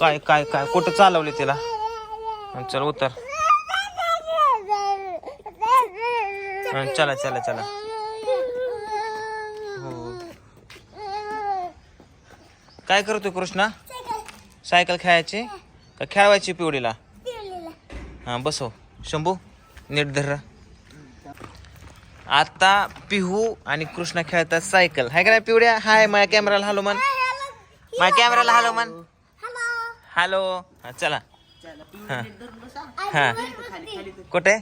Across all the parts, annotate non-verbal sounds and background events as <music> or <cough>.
काय काय काय? कुठं चालवले तिला? चल उतर. चला चला चला. हो. काय करतोय कृष्णा? सायकल खेळायची? का खेळवायची पिवडीला हा बसव हो. शंभू नीट धर. आता पिहू आणि कृष्णा खेळतात सायकल. हाय का नाही पिवड्या हाय माझ्या कॅमेराला हॅलो मन माझ्या कॅमेराला हॅलो मन हॅलो. हा चला. हा. हा कुठे?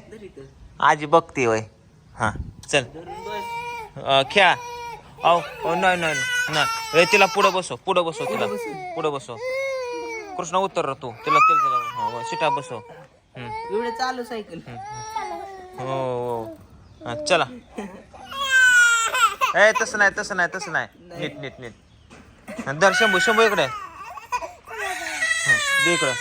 आजी बघते वय हा चल. खेळा. औ ओ नाही नाही तिला पुढं बसव पुढं बसव तिला. पुढं बसव. कृष्णा उत्तर तू. तिला तिला तिला सीटा हम्म. एवढे चालू सायकल. हो हो हा, चला. ए तसं नाही तसं नाही तसं नाही. नीट नीट नीट. दर शंभू शंभू इकडे. दे इकडं.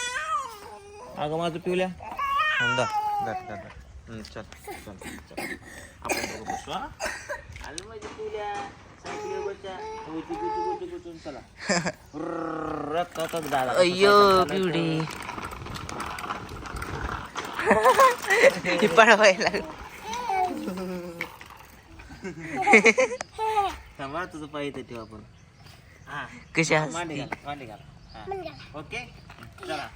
अगं माझं पिवल्या. दर दर दर दर हम्म, चल चल चल. आपण दोघं बसू हा? आलं माझ्या पिवल्या. चला. <laughs> अय्यो पिवडी ती पळवायला थांबा तुझं इथे ठेव आपण. हा. कशा मांडी घाल मांडी घाल. हा. ओके? चला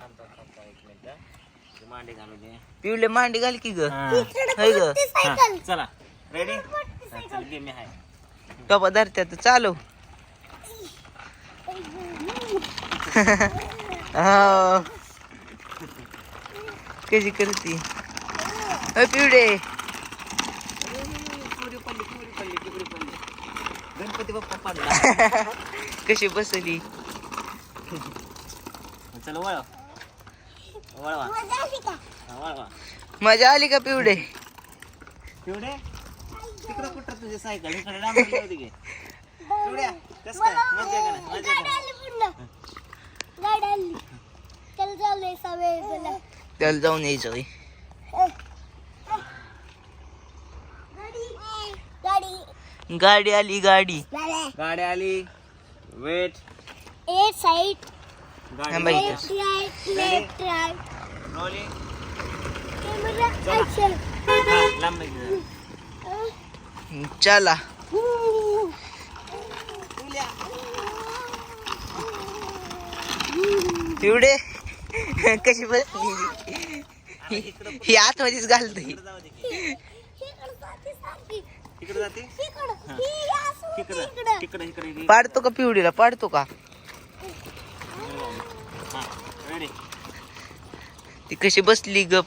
थांबता थांबता एक मिनिट ही. मांडी घालू दे पिवले मांडी घाल की ग. होय ग चला रेडी चल टोपा धरत्या तर चालू. <laughs> हो. कशी करती. पिवडे. गणपती बाप्पा पडला. <laughs> कशी बसली? चल वळव. वळवा. वळवा. मजा आली का पिवडे? पिवडे? तिकडं कुठं तुझी सायकल? इकडे डांबरली होती की. पिवड्या कसं काय? मजा आहे का नाही? मजा का नाही? त्याला जाऊन यायचं होय. गाडी आली गाडी गाडी आली वेट हा, गाडी बाई. रोलिंग हा लांब नाही गेलं. चला पिवडे कशी बसली ही आतमध्येच घालतोय इकडं जाते? तिकडं तिकडं इकडे. पाडतो का पिवडीला? पाडतो का? हा रेडी ती कशी बसली गप?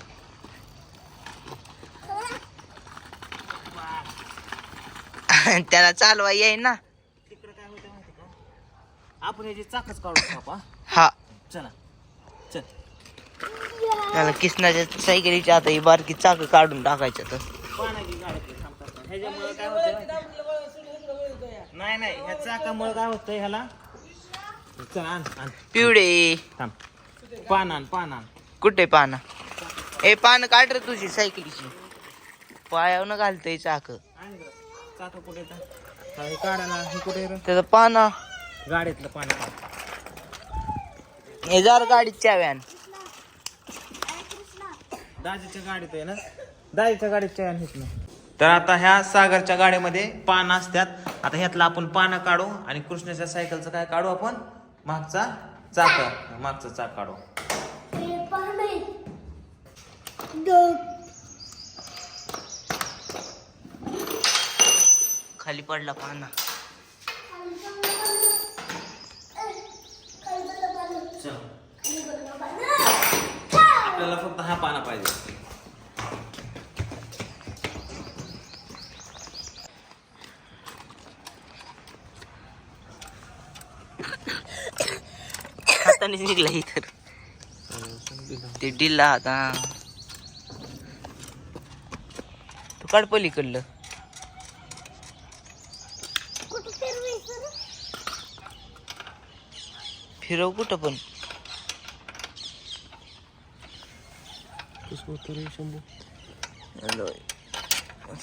<laughs> त्याला चालवा येई ना. तिकडं काय होतं माहिती का? आपण याची चाकच काढू बापा हा. चला. चल. त्याला किसनाच्या सायकलीच्या आता ही बारकी चाक काढून टाकायचं तर पाण्याची गाडी थांबतात ह्याच्यामुळे काय होतं नाही नाही ह्या चाकामुळे काय होतं ह्याला? चल आण आण. पिवडे थांब. पान आण पान आण. कुठे पाना? ए पान काढ रे तुझी सायकलीची. पायावर घालतोय चाक. आण गं. चाक कुठे येतं? हा, हे हे कुठे? त्याचं पाना. गाडीतलं काढ. हे जर गाडीत चाव्यान दाजीच्या गाडीत आहे ना? दाजीच्या गाडीत चॅन हेच ना? तर आता ह्या सागरच्या गाड्यामध्ये पानं असतात. आता ह्यातलं आपण पानं काढू आणि कृष्णाच्या सायकलचं काय काढू आपण? मागचा चाक मागचा चाक काढू. खाली पडला पाना. आपल्याला फक्त हा पाना पाहिजे. हातानेच निघला इतर ते डिल्ला होता तू काढ पलीकडलं. फिरव कुठं पण.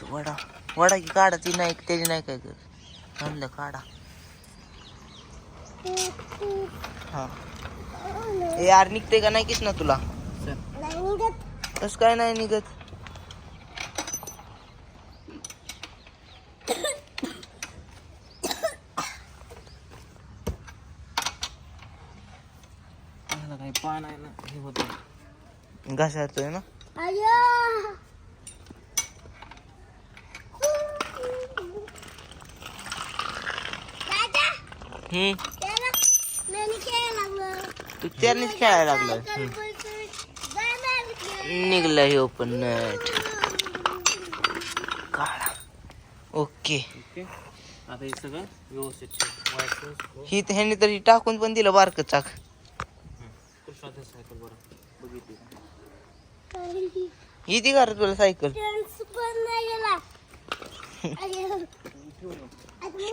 वडा वडा की काढा ती नाही त्याची नाही काय कर म्हणलं काढा. हा. यार निघते का? नाही किस ना तुला. कस काय नाही निघत. पान आहे ना हे होतं घासा येतोय ना? हम्म. तू त्यानेच खेळायला लागलं निघलं हे ओपन नट काढा. ओके. आता हे सगळं व्यवस्थित ही ह्याने तरी टाकून पण दिलं बारक चाक. कृष्णाचं सायकल बरं. बघितली. येते का रे तुला सायकल. <laughs>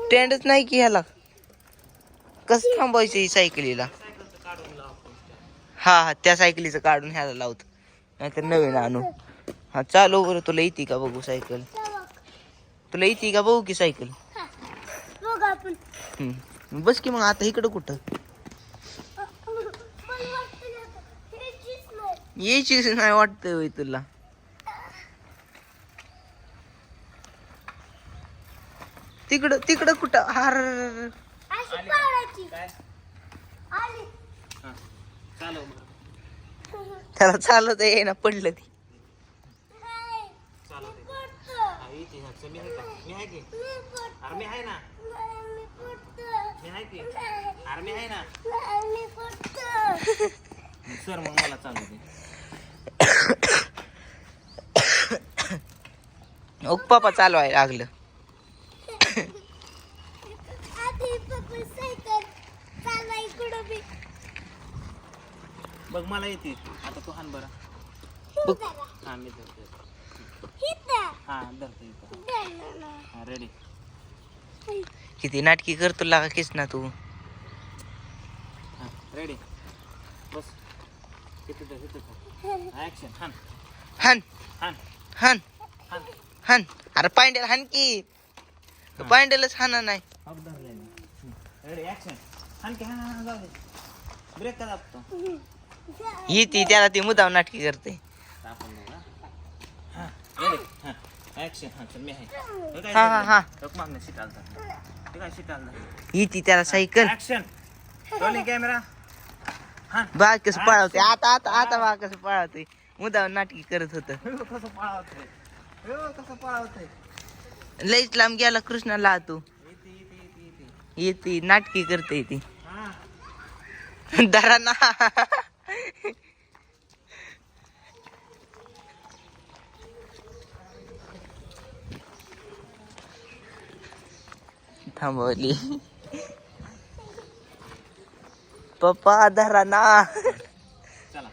स्टँडच नाही की ह्याला. कसं थांबायचं ही सायकलीला? हा हा त्या सायकलीचं काढून ह्याला लावतो. नाहीतर नवीन आणू. हा चालू बरं तुला येते का बघू सायकल? तुला येते का बघू की सायकल? हम्म. बस की मग आता इकडं कुठं? यायचीच नाही वाटतं होय तुला. तिकडं तिकडं कुठं? हार त्याला चालत आहे ना पडलं ती. चालव येते मी आहे का मी आहे आहे ना आहे आहे ना सर मग मला चालू दे ओ पापा आहे लागलं. बघ मला येते. आता तू हान बरं. बघ. हा मी धरतो. हा धरतो इथं हा रेडी किती नाटकी करतो लागा किस ना तू. हा रेडी बस. किती धर ऍक्शन हान. हन. हान. हन. हान. हन. अरे पांडेल हन की. पांडेलच हाना नाही. अब धरले मी. रेडी ऍक्शन हान की हान हान जाऊ दे. ब्रेक का दाबतो? ही ती त्याला ती मुदाम नाटकी करते. हा हा हा. ही ती त्याला सायकल. कॅमेरा बा कसं पळवते. आता आता आता बा कसं पळवते. मुदाम नाटकी करत होत. लईच लांब गेला कृष्णाला तू. येते नाटकी करते ती. दरा ना थांबवली. पप्पा धरा ना चला.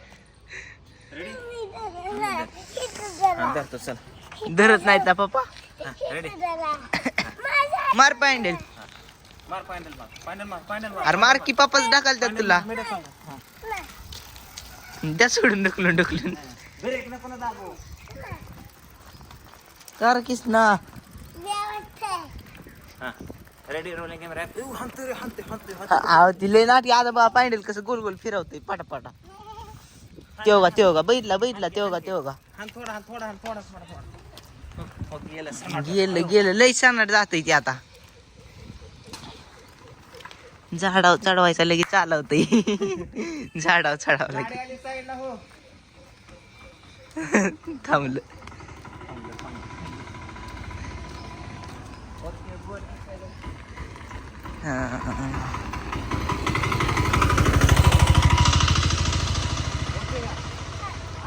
रेडी धरतो चल. धरत नाहीत ना पप्पा. रेडी मार पांडेल मार पायंडल मार. पायंडल मार पायंडल अरे मार की पप्पाच ढकलतात तुला. द्या सोडून ढकलून ढकलून. कर किस ना. रेडी रोलिंग कॅमेरा हंते रे हंते हंते हा, आहो ती लय नाटकी आता बा पांडेल कसं गोल गोल फिरवते पाटा तेव का तेव का? बैठला बैठला तेव का तेव का? हान थोडा हान थोडा हान थोडा थोडा थोडा. हो गेलं सनाट गेलं गेलं. लय सनाट जात ते आता. झाडाव चढवायचा लगेच चालवतय. झाडाव चढाव गाडी लगे आली साईडला हो. थांबलं हा.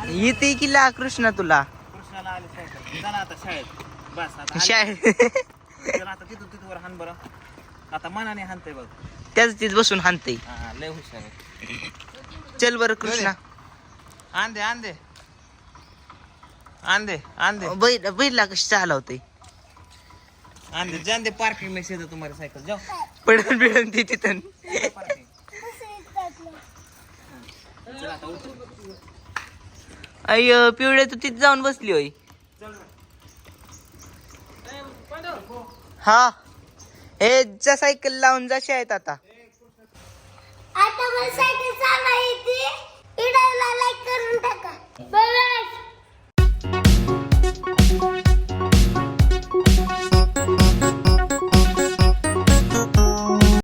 येते की ला कृष्णा तुला? कृष्णाला आली सायकल. चला आता शाळेत. बस आता आली. शाळेत. चला आता तिथून तिथवर हान बरं. आता मनाने बघ. त्याच तीच बसून हानते हा लय हुशार आहे. चल बर कृष्णा. आण दे आण दे. आण दे आण दे. बैठ बैठला कशी चालवते आण दे जान दे पार्किंग में सीधा तुम्हारी साइकिल जाओ पडून बिडून ती तिथं पार्किंग चला आता उतर अय्य पिवळे तू तिथे जाऊन बसली चल हा. हे जा सायकल लावून जा शाळेत आता. सायकल